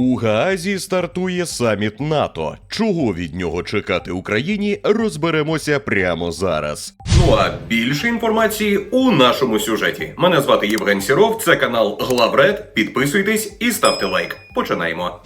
У Гаазі стартує саміт НАТО. Чого від нього чекати Україні, розберемося прямо зараз. Ну а більше інформації у нашому сюжеті. Мене звати Євген Сіров, це канал Главред. Підписуйтесь і ставте лайк. Починаємо.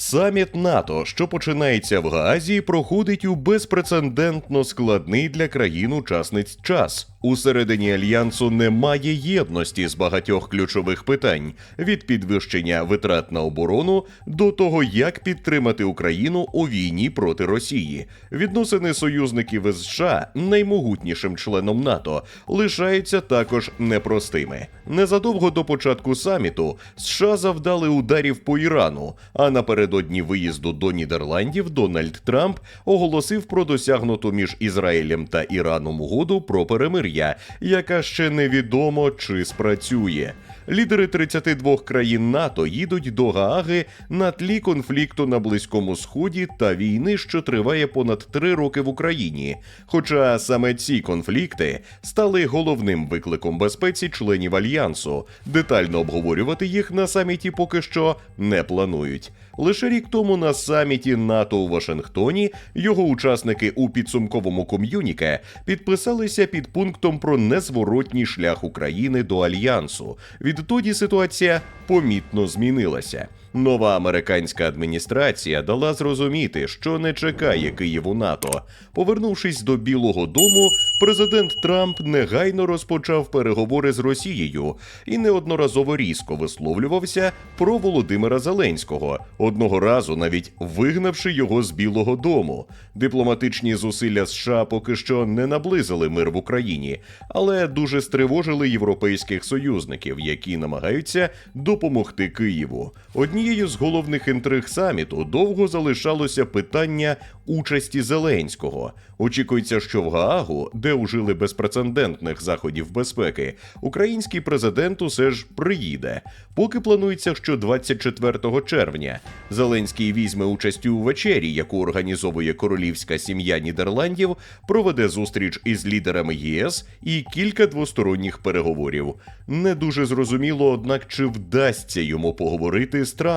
Саміт НАТО, що починається в Гаазі, проходить у безпрецедентно складний для країн-учасниць час. Усередині альянсу немає єдності з багатьох ключових питань від підвищення витрат на оборону до того, як підтримати Україну у війні проти Росії. Відносини союзників із США, наймогутнішим членом НАТО, лишаються також непростими. Незадовго до початку саміту США завдали ударів по Ірану, а напередодні виїзду до Нідерландів Дональд Трамп оголосив про досягнуту між Ізраїлем та Іраном угоду про перемир'я, яка ще невідомо чи спрацює. Лідери 32 країн НАТО їдуть до Гааги на тлі конфлікту на Близькому Сході та війни, що триває понад три роки в Україні. Хоча саме ці конфлікти стали головним викликом безпеці членів альянсу. Детально обговорювати їх на саміті поки що не планують. Лише рік тому на саміті НАТО у Вашингтоні його учасники у підсумковому ком'юніке підписалися під пунктом про незворотній шлях України до альянсу. Відтоді ситуація помітно змінилася. Нова американська адміністрація дала зрозуміти, що не чекає Києву НАТО. Повернувшись до Білого Дому, президент Трамп негайно розпочав переговори з Росією і неодноразово різко висловлювався про Володимира Зеленського, одного разу навіть вигнавши його з Білого Дому. Дипломатичні зусилля США поки що не наблизили мир в Україні, але дуже стривожили європейських союзників, які намагаються допомогти Києву. Однією з головних інтриг саміту довго залишалося питання участі Зеленського. Очікується, що в Гаагу, де ужили безпрецедентних заходів безпеки, український президент усе ж приїде. Поки планується, що 24 червня Зеленський візьме участь у вечері, яку організовує королівська сім'я Нідерландів, проведе зустріч із лідерами ЄС і кілька двосторонніх переговорів. Не дуже зрозуміло, однак, чи вдасться йому поговорити з Трампом.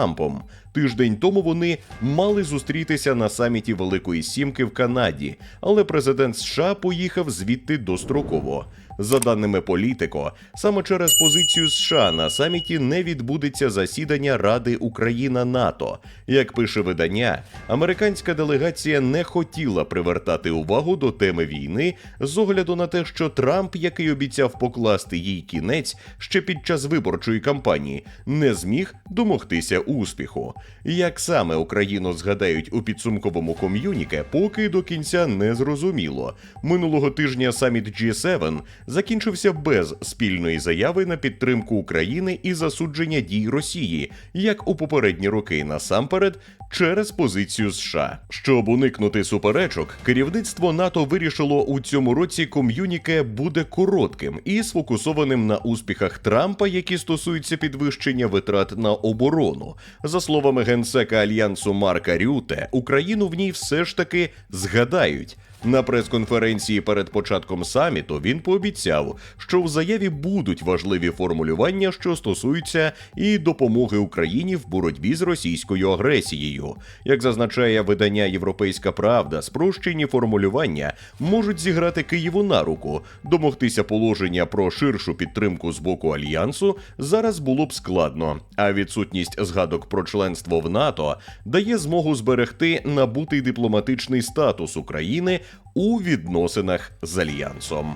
Тиждень тому вони мали зустрітися на саміті Великої Сімки в Канаді, але президент США поїхав звідти достроково. За даними політико, саме через позицію США на саміті не відбудеться засідання Ради Україна НАТО. Як пише видання, американська делегація не хотіла привертати увагу до теми війни з огляду на те, що Трамп, який обіцяв покласти їй кінець ще під час виборчої кампанії, не зміг домогтися успіху. Як саме Україну згадають у підсумковому ком'юніке, поки до кінця не зрозуміло. Минулого тижня саміт G7 закінчився без спільної заяви на підтримку України і засудження дій Росії, як у попередні роки. Насамперед через позицію США. Щоб уникнути суперечок, керівництво НАТО вирішило у цьому році ком'юніке буде коротким і сфокусованим на успіхах Трампа, які стосуються підвищення витрат на оборону. За словами генсека альянсу Марка Рюте, Україну в ній все ж таки згадають. На прес-конференції перед початком саміту він пообіцяв, що в заяві будуть важливі формулювання, що стосуються і допомоги Україні в боротьбі з російською агресією. Як зазначає видання Європейська Правда, спрощені формулювання можуть зіграти Києву на руку. Домогтися положення про ширшу підтримку з боку альянсу зараз було б складно. А відсутність згадок про членство в НАТО дає змогу зберегти набутий дипломатичний статус України у відносинах з альянсом.